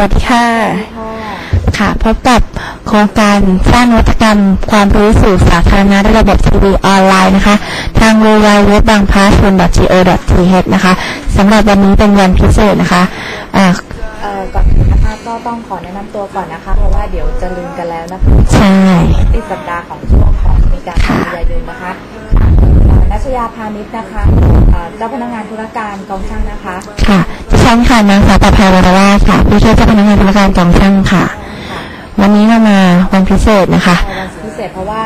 วัสดีค่ะค่ะ ค่ะ พบกับโครงการสร้างนวัตกรรม ความรู้สู่สาธารณะด้วยระบบทีวีออนไลน์นะคะ ทาง w w w b a n g p a s s g o t h นะคะสำหรับวันนี้เป็นวันพิเศษนะคะอ่าเอ่อก่อนอื่นนะคะก็ต้องขอแนะนำตัวก่อนนะคะ เพราะว่าเดี๋ยวจะลืมกันแล้วนะคะใช่ติดสัปดาห์ของช่วงของมีการกันยายนนะคะค่ะเอ่อนัชยาพาณิชย์นะคะเอ่อเจ้าพนักงานธุรการกองช่างนะคะ ค่ะดิ ฉันค่ะนางสาวประภาวรวาสค่ะผู้ช่วยเจ้าพนักงานธุรการกองช่างค่ะค่ะวันนี้เรามาวันพิเศษนะคะในวันพิเศษเพราะว่า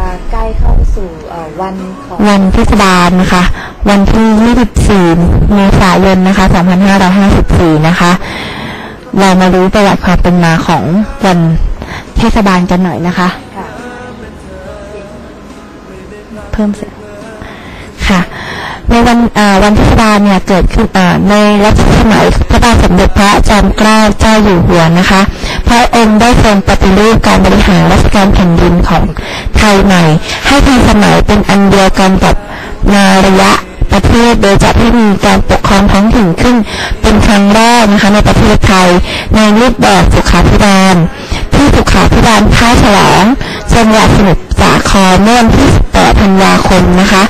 จะใกล้เข้าสู่เอ่อวันของวันเทศบาลนะคะ วันที่ 24 เมษายนนะคะ 2554 นะคะ เรามารู้ประวัติความเป็นมาของวันเทศบาลกันหน่อยนะคะค่ะเพิ่มเสียงค่ะ ในวันเอ่อวันเทศบาลเนี่ยเกิดขึ้นในรัชสมัยพระบาทสมเด็จพระจอมเกล้าเจ้าอยู่หัวนะคะ พระองค์ได้ทรงปฏิรูปการบริหารราชการแผ่นดินของไทยใหม่ ให้ทันสมัยเป็นอันเดียวกันกับนาระยะประเทศโดยจัดให้มีการปกครองท้องถิ่นขึ้น เป็นครั้งแรกนะคะในประเทศไทยในรูปแบบสุขาภิบาลที่สุขาภิบาลท่าฉลองจังหวัดสมุทรสาครเมื่อวันที่18ธันวาคมนะคะ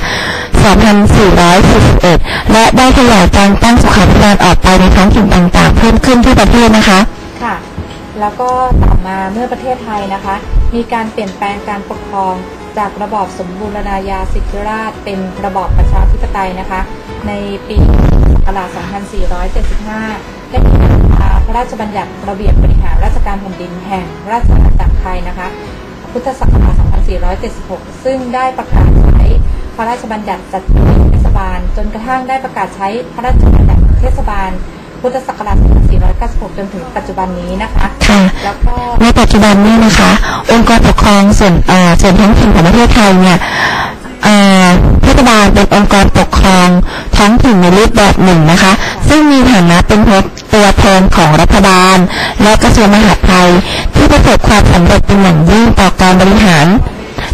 2441 และได้ขยายการตั้งสุขาภิบาลออกไปในท้องถิ่นต่างๆ เพิ่มขึ้นที่ประเทศนะคะ ค่ะ แล้วก็ต่อมาเมื่อประเทศไทยนะคะ มีการเปลี่ยนแปลงการปกครองจากระบอบสมบูรณาญาสิทธิราชเป็นระบอบประชาธิปไตยนะคะ ในปีพศ2475 ได้มีการพระราชบัญญัติระเบียบบริหารราชการแผ่นดินแห่งราชอาณาจักรไทยนะคะ พุทธศักราช2476 ซึ่งได้ประกาศ พระราชบัญญัติจัดตั้งเทศบาล จนกระทั่งได้ประกาศใช้พระราชบัญญัติเทศบาล พุทธศักราช 2496 จนถึงปัจจุบันนี้นะคะค่ะแล้วก็ในปัจจุบันนี้นะคะ องค์กรปกครองส่วนเอ่อส่วนท้องถิ่นของประเทศไทยเนี่ยเอ่อเทศบาลเป็นองค์กรปกครองท้องถิ่นในรูปแบบหนึ่งนะคะ ซึ่งมีฐานะเป็นตัวแทนของรัฐบาล และกระทรวงมหาดไทยที่ประสบความสำเร็จเป็นอย่างยิ่งต่อการบริหาร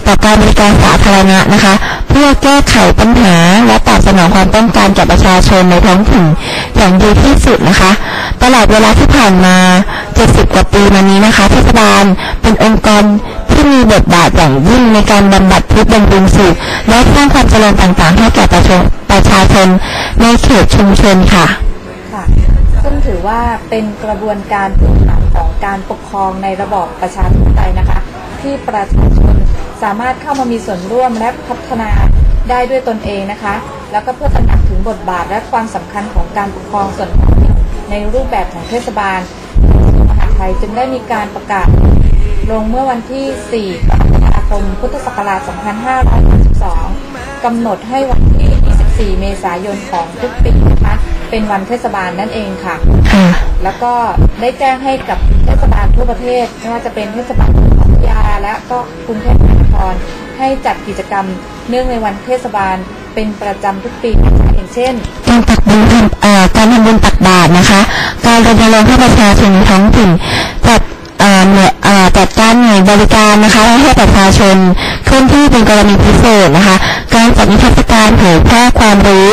ต่อการบริการสาธารณะนะคะ เพื่อแก้ไขปัญหาและตอบสนองความต้องการแก่ประชาชนในท้องถิ่นอย่างดีที่สุดนะคะ ตลอดเวลาที่ผ่านมา 70 กว่าปีมานี้นะคะเทศบาลเป็นองค์กรที่มีบทบาทอย่างยิ่งในการบำบัดทุกข์บำรุงสุขและสร้างความเจริญต่างๆ ให้แก่ประชาประชาชนในเขตชุมชนค่ะค่ะซึ่งถือว่าเป็นกระบวนการพื้นฐานของการปกครองในระบอบประชาธิปไตยนะคะ ที่ประชาชน สามารถเข้ามามีส่วนร่วมและพัฒนาได้ด้วยตนเองนะคะ แล้วก็เพื่อตระหนักถึงบทบาทและความสำคัญของการปกครองส่วนท้องถิ่นในรูปแบบของเทศบาลมหาดไทยจึงได้มีการประกาศลงเมื่อวันที่ 4 กรกฎาคม พุทธศักราช 2532 กำหนดให้วันที่ 24 เมษายนของทุกปีนะคะเป็นวันเทศบาลนั่นเองค่ะค่ะแล้วก็ได้แจ้งให้กับเทศบาลทั่วประเทศไม่ว่าจะเป็นเทศบาลของพัท ยาและก็กรุงเทพมหานคร ให้จัดกิจกรรมเนื่องในวันเทศบาลเป็นประจำทุกปีอย่างเช่นการตักบุญทำเอ่อการทำบุญตักบาตรนะคะ การรณรงค์ให้ประชาชนท้องถิ่นจัดจัดการหน่วยบริการนะคะให้ประชาชนเคลื่อนที่เป็นกรณีพิเศษนะคะ การจัดนิทรรศการเผยแพร่ความรู้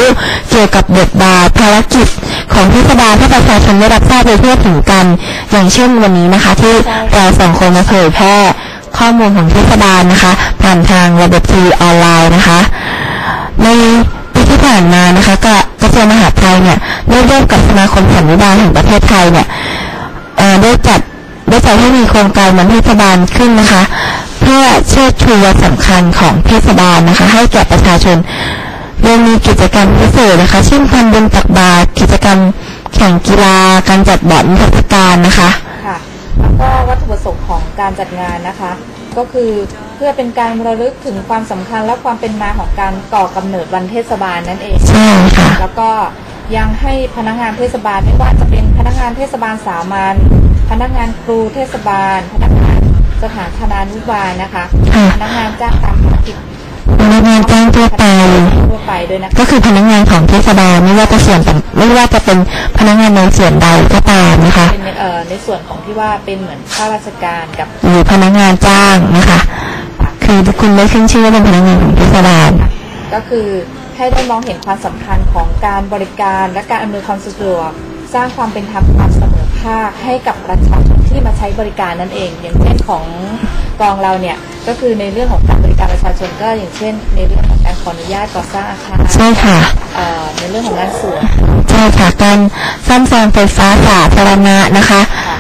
เกี่ยวกับบทบาทภารกิจ ของเทศบาลให้ประชาชนได้รับทราบโดยทั่วถึงกัน อย่างเช่นวันนี้นะคะ ที่เราสองคนมาเผยแพร่ข้อมูลของเทศบาลนะคะ ผ่านทางระบบทีออนไลน์นะคะ ในปีที่ผ่านมานะคะก็กระทรวงมหาดไทยเนี่ยได้ร่วมกับสมาคมสันนิบาลแห่งประเทศไทยเนี่ยได้จัดได้จัดให้มีโครงการวันเทศบาลขึ้นนะคะ เพื่อเชิดชูวันสำคัญของเทศบาลนะคะ ให้แก่ประชาชน โดยมีกิจกรรมพิเศษนะคะ เช่นทำบุญตักบาตรกิจกรรมแข่งกีฬาการจัดบอร์ดนิทรรศการนะคะค่ะแล้วก็วัตถุประสงค์ของการจัดงานนะคะ ก็คือเพื่อเป็นการระลึกถึงความสำคัญและความเป็นมาของการก่อกำเนิดวันเทศบาลนั่นเองใช่ค่ะแล้วก็ยังให้พนักงานเทศบาลไม่ว่าจะเป็นพนักงานเทศบาลสามัญพนักงานครูเทศบาล พนักงานสถานธนานุบาลนะคะค่ะพนักงานจ้างตามภารกิจ พนักงานจ้างทั่วไปทั่วไปด้วยนะคะก็คือพนักงานของเทศบาลไม่ว่าจะส่วนต่างไม่ว่าจะเป็นพนักงานในส่วนใดก็ตามนะคะเป็นในเอ่อในส่วนของที่ว่าเป็นเหมือนข้าราชการกับหรือพนักงานจ้างนะคะ คือคุณได้ขึ้นชื่อว่าเป็นพนักงานของเทศบาลก็คือให้ได้มองเห็นความสำคัญของการบริการและการอำนวยความสะดวก สร้างความเป็นธรรมความเสมอภภาคให้กับประชาชน ที่มาใช้บริการนั่นเอง อย่างเช่นของกองเราเนี่ยก็คือในเรื่องของการบริการประชาชนก็อย่างเช่น ในเรื่องของการขออนุญาตก่อสร้างอาคารใช่ค่ะเอ่อในเรื่องของงานสวนใช่ค่ะการซ่อมแซมไฟฟ้าสาธารณะนะคะค่ะ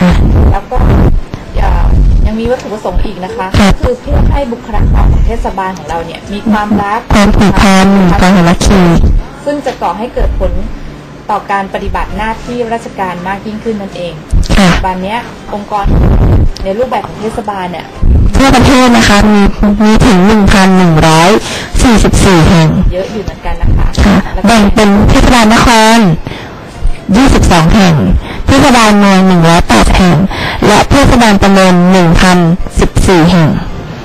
อะแล้วก็เอ่อยังมีวัตถุประสงค์อีกนะคะครับคือเพื่อให้บุคลากรของเทศบาลของเราเนี่ยมีความรักความผูกพันความสามัคคีซึ่งจะก่อให้เกิดผลต่อการปฏิบัติหน้าที่ราชการมากยิ่งขึ้นนั่นเองค่ะปัจจุ บันเนี้ยองค์กรในรูปแบบของเทศบาลเนี่ยทั่วประเทศนะคะมีมีถึง 1,144 แห่ง เยอะอยู่เหมือนกันนะคะค่ะแล้วก็แบ่งเป็นเทศบาลนคร 22 แห่ง เทศบาลเมือง 108 แห่ง และเทศบาลตำบล1,014 แห่ง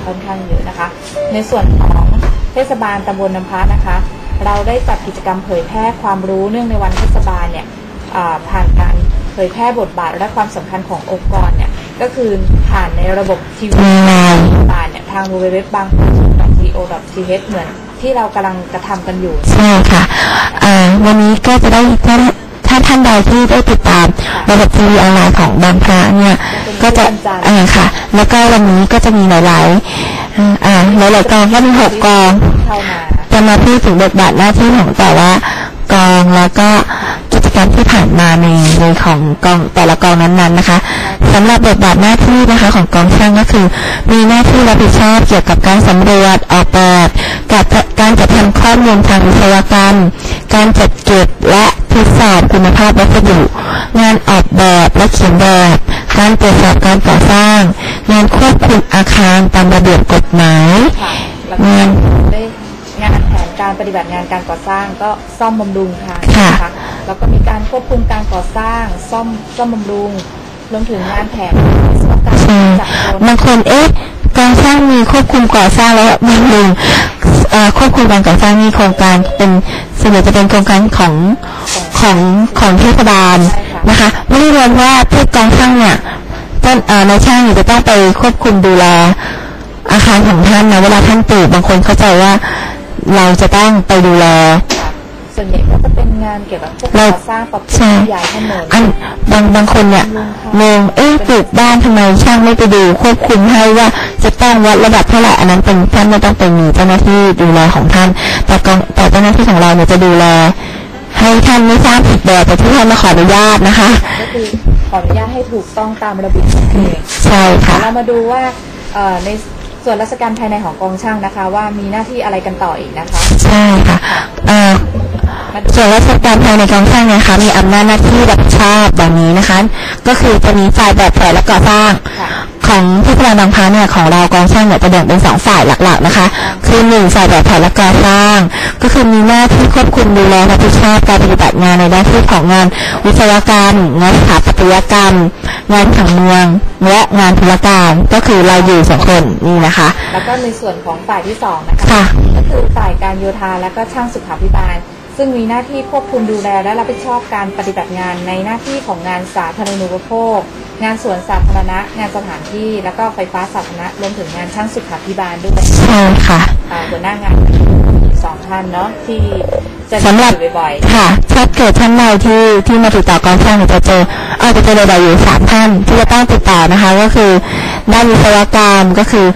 ค่อนข้างเยอะนะคะ ในส่วนของเทศบาลตำบลน้ำพระนะคะ เราได้จัดกิจกรรมเผยแพร่ความรู้เนื่องในวันเทศบาลเนี่ยอ่าผ่านการ เผยแพร่บทบาทและความสำคัญขององค์กรเนี่ยก็คือผ่านในระบบทีวีออนไลน์เทศบาลเนี่ยทางเว็บบาง .co.th เหมือนที่เรากำลังกระทำกันอยู่ ใช่ค่ะอ่าวันนี้ก็จะได้ถ้าถ้าท่านใดที่ได้ติดตามระบบทีวีออนไลน์ของบางพระเนี่ยก็จะอ่าค่ะ แล้วก็วันนี้ก็จะมีหลายๆอ่าหลายๆกองก็มีหกกองเข้ามาจะมาพูดถึงบทบาทหน้าที่ของแต่ละกองแล้วก็ กิจกรรมที่ผ่านมาในในของกองแต่ละกองนั้นๆนะคะสำหรับบทบาทหน้าที่นะคะของกองช่างก็คือ มีหน้าที่รับผิดชอบเกี่ยวกับการสำรวจออกแบบกับการจัดทำข้อมูลทางวิศวกรรม การจัดเก็บและทดสอบคุณภาพวัสดุ งานออกแบบและเขียนแบบ การตรวจสอบการก่อสร้าง งานควบคุมอาคารตามระเบียบกฎหมายค่ะแล้วก็งานได้งานแผนการปฏิบัติงานการก่อสร้างก็ซ่อมบำรุงทางค่ะนะคะ แล้วก็มีการควบคุมการก่อสร้าง ซ่อมซ่อมบำรุงรวมถึงงานแผนวิศวกรรมใช่จากโดรนบางคนเอ๊ะการสร้างมีควบคุมก่อสร้างแล้วบางหนึ่งควบคุมการก่อสร้างมีโครงการเป็นส่วนใหญ่จะเป็นโครงการของของของเทศบาลนะคะ ไม่ได้รวมว่าที่กองช่างเนี่ยต้นนายช่างจะต้องไปควบคุมดูแลอาคารของท่านนะเวลาท่านปลูกบางคนเข้าใจว่าเราจะต้องไปดูแล ส่วนใหญ่ก็จะเป็นงานเกี่ยวกับพวกเราก่อสร้างปรับปรุใช่งขยายถนนอันบางบางคนเนี่ยงงเอ๊ะปลูกบ้านทำไมช่างไม่ไปดูควบคุมให้ว่าจะต้องวัดระดับเท่าไหร่อันนั้นเป็นท่านไม่ต้องไปมีเจ้าหน้าที่ดูแลของท่าน แต่กองแต่เจ้าหน้าที่ของเราเนี่ยจะดูแล ให้ท่านไม่สร้างผิดแบบแต่ที่ท่านมาขออนุญาตนะคะก็คือขออนุญาตให้ถูกต้องตามระเบียบนั่นเองใช่ค่ะเรามาดูว่าเอ่อในส่วนราชการภายในของกองช่างนะคะ ว่ามีหน้าที่อะไรกันต่ออีกนะคะ ใช่ค่ะเอ่อมาดู ส่วนราชการภายในกองช่างเนยนะคะ มีอำนาจหน้าที่รับผิดชอบดังนี้นะคะ ก็คือจะมีฝ่ายแบบแผนและก่อสร้างค่ะของที่พลาบางพระเนี่ยของเรากองช่างเนี่ยจะแบ่งเป็นสองฝ่ายหลักๆนะคะ คือหนึ่งฝ่ายแบบแผนและก่อสร้าง ก็คือมีหน้าที่ควบคุมดูแลรับผิดชอบการปฏิบัติงานในด้านที่ของงานวิศวกรรมงานสถาปัตยกรรม งานผังเมืองและงานธุรการก็คือเราอยู่สองคนนี่นะคะ แล้วก็ในส่วนของฝ่ายที่สองนะคะค่ะก็คือฝ่ายการโยธาและก็ช่างสุขาภิบาล ซึ่งมีหน้าที่ควบคุมดูแลและรับผิดชอบการปฏิบัติงานในหน้าที่ของงานสาธารณูปโภค งานสวนสาธารณะ งานสถานที่ แล้วก็ไฟฟ้าสาธารณะรวมถึงงานช่างสุขาภิบาลด้วยใช่ค่ะอ่าหัวหน้างานอีกสองท่านเนาะที่จะสำหรับอยู่บ่อยค่ะถ้าเกิดท่านใดที่ที่มาติดต่อกองช่างเนี่ยจะเจออาจจะเจอบ่อยๆอยู่สามท่านที่จะต้องติดต่อนะคะ ก็คือด้านวิศวกรรมก็คือ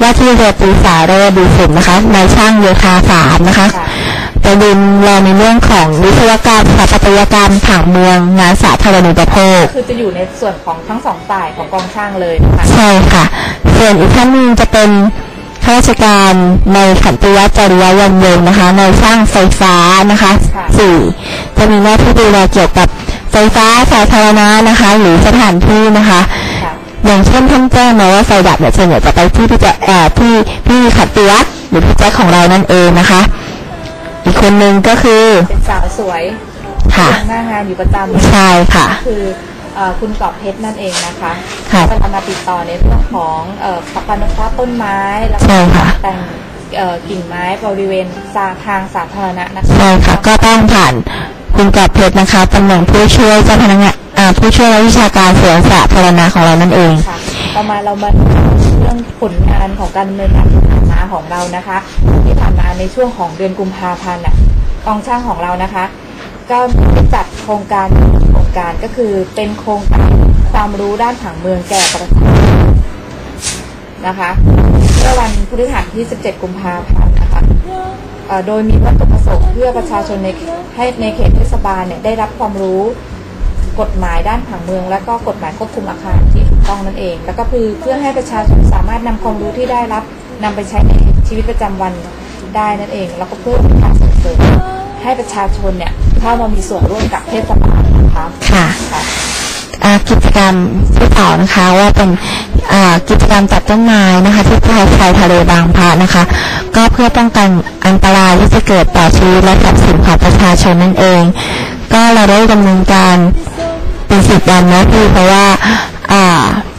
ว่าที่เรือตรีสาโรจน์ดูฝุ่นนะคะนายช่างโยธาสามนะคะ ค่ะจะดูแลในเรื่องของวิศวกรรมสถาปัตยกรรมผังเมืองงานสาธารณูปโภคๆคือจะอยู่ในส่วนของทั้งสองฝ่ายของกองช่างเลยนะคะใช่ค่ะ ส่วนอีกท่านหนึงจะเป็นข้าราชการในขันติวัจริยยันยงนะคะ ในช่างไฟฟ้านะคะค่ะสี่จะมีหน้าที่ดูแลเกี่ยวกับไฟฟ้าสาธารณะนะคะ หรือสถานที่นะคะค่ะอย่างเช่นท่านแจ้งมาว่าไฟดับเนี่ยส่วนใหญ่จะไปที่พี่แจ๊คเอ่อที่พี่ขันติวัฒน์หรือพี่แจ๊คของเรานั่นเองนะคะ อีกคนหนึ่งก็คือ เป็นสาวสวยค่ะที่หน้างานอยู่ประจำใช่ค่ะก็คือเอ่อคุณกอบเพชรนั่นเองนะคะค่ะก็จะมาติดต่อในเรื่องของเอ่อปรับนุเคราะห์ต้นไม้แล้วใช่ก็ค่ะแต่งเอ่อกิ่งไม้บริเวณสาทางสาธารณะนะคะใช่ค่ะ ก็ต้องผ่านคุณกอบเพชรนะคะตำแหน่งผู้ช่วยเจ้าพนักงานอ่าผู้ช่วยนักวิชาการสวนสาธารณะของเรานั่นเองค่ะต่อมาเรามาเรื่องผลงานของการดำเนินงานที่ผ่านมาของเรานะคะ ที่ผ่านมาในช่วงของเดือนกุมภาพันธ์น่ะกองช่างของเรานะคะ ก็จัดโครงการโครงการก็คือเป็นโครงการความรู้ด้านผังเมืองแก่ประชาชนนะคะเมื่อวันพฤหัสที่ 17 กุมภาพันธ์นะคะโดยมีวัตถุประสงค์เพื่อประชาชนในให้ในเขตเทศบาลเนี่ยได้รับความรู้กฎหมายด้านผังเมือง และก็กฎหมายควบคุมอาคารที่ ต้องนั่นเอง แล้วก็คือเพื่อให้ประชาชนสามารถนำความรู้ที่ได้รับนำไปใช้ในชีวิตประจำวันได้นั่นเอง แล้วก็เพื่อเป็นการส่งเสริมให้ประชาชนเนี่ยเข้ามามีส่วนร่วมกับเทศบาลนะคะค่ะค่ะอ่ากิจกรรมที่สองนะคะว่าเป็นอ่ากิจกรรมตัดต้นไม้นะคะที่ชายชายทะเลบางพระนะคะ ก็เพื่อป้องกันอันตรายที่จะเกิดต่อชีวิตและทรัพย์สินของประชาชนนั่นเอง ก็เราได้ดำเนินการเป็นสิบวันนะพี่เพราะว่า อ่า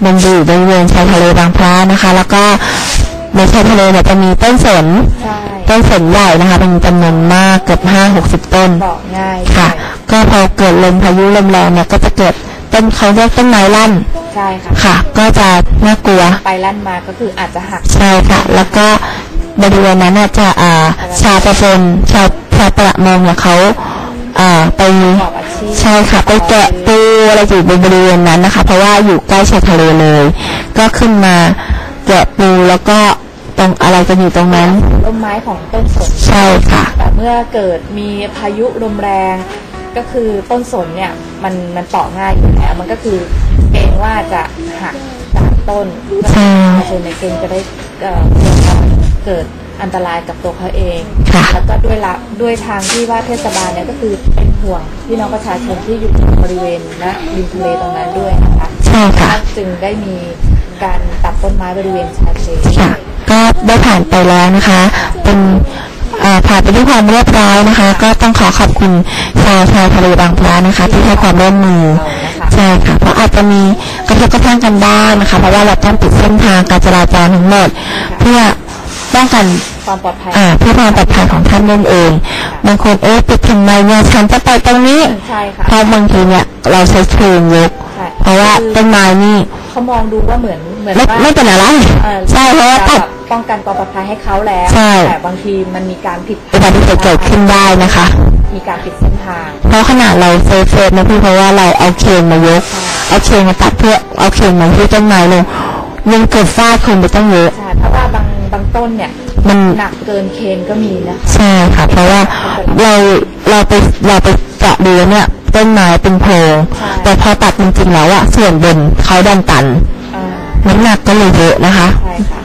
มันอยู่บริเวณชายทะเลบางพระนะคะ แล้วก็ในชายทะเลเนี่ยจะมีต้นสนใช่ต้นสนใหญ่นะคะเป็นจำนวนมากเกือบห้าหกสิบต้นบอกง่ายค่ะ ก็พอเกิดลมพายุลมแรงเนี่ยก็จะเกิดต้นเขาเรียกต้นไม้ลั่นใช่ค่ะค่ะ ก็จะน่ากลัวไปลั่นมาก็คืออาจจะหักใช่ค่ะ แล้วก็บริเวณนั้นน่ะจะอ่าชาวประมงชาวชาวประมงเนี่ยเขาอ่า ไปประกอบอาชีพใช่ค่ะ ไปแกะปูอะไรอยู่บนบริเวณนั้นนะคะ เพราะว่าอยู่ใกล้ชายทะเลเลย ก็ขึ้นมาแกะปูแล้วก็ตรงอะไรกันอยู่ตรงนั้นต้นไม้ของต้นสนใช่ค่ะแต่เมื่อเกิดมีพายุลมแรงก็คือต้นสนเนี่ยมันมันเปาะง่ายอยู่แล้วมันก็คือเกรงว่าจะหักจากต้นใช่ประชาชนในเกรงจะได้เอ่อเกิด อันตรายกับตัวเขาเองค่ะแล้วก็ด้วยละด้วยทางที่ว่าเทศบาลเนี่ยก็คือเป็นห่วงพี่น้องประชาชนที่อยู่บริเวณและริมทะเลตรงนั้นด้วยนะคะใช่ค่ะจึงได้มีการตัดต้นไม้บริเวณชายทะเลค่ะ ก็ได้ผ่านไปแล้วนะคะ เป็นเอ่อผ่านไปด้วยความเรียบร้อยนะคะ ก็ต้องขอขอบคุณชาวชาวทะเลบางพระนะคะ ที่ให้ความร่วมมือใช่ค่ะเพราะอาจจะมีกระทบกระทั่งกันบ้างนะคะ เพราะว่าเราต้องปิดเส้นทางการจราจรทั้งหมด เพื่อป้องกัน ความปลอดภัยอ่าเพื่อความปลอดภัยของท่านนั่นเองบางคนเอ๊ะปิดทำไมเนี่ยฉันจะไปตรงนี้ใช่ค่ะเพราะบางทีเนี่ยเราใช้เชิงยกใช่เพราะว่าต้นไม้นี่เขามองดูว่าเหมือนเหมือนไม่ว่าไม่เป็นอะไรเอ่อใช่เพราะว่าจะตัดแบบป้องกันความปลอดภัยให้เขาแล้วใช่แต่บางทีมันมีการผิดอุบัติเหตุเกิดขึ้นได้นะคะ มีการปิดเส้นทาง เพราะขนาดเราเซฟเซฟนะพี่เพราะว่าเราเอาเคนมายก เอาเคนมาตัดเพื่อเอาเคนมาที่ต้นไม้ลงยังเกิดฟาดคนไปตั้งเยอะใช่เพราะว่าบางบางต้นเนี่ย มันหนักเกินเคนก็มีนะคะใช่ค่ะ เพราะว่าเราเราไปเราไปเจาะดูเนี่ยต้นไม้เป็นโพรงแต่พอตัดจริงๆแล้วอะส่วนบนเขาดันตันอ่าน้ำหนักก็เลยเยอะนะคะใช่ค่ะ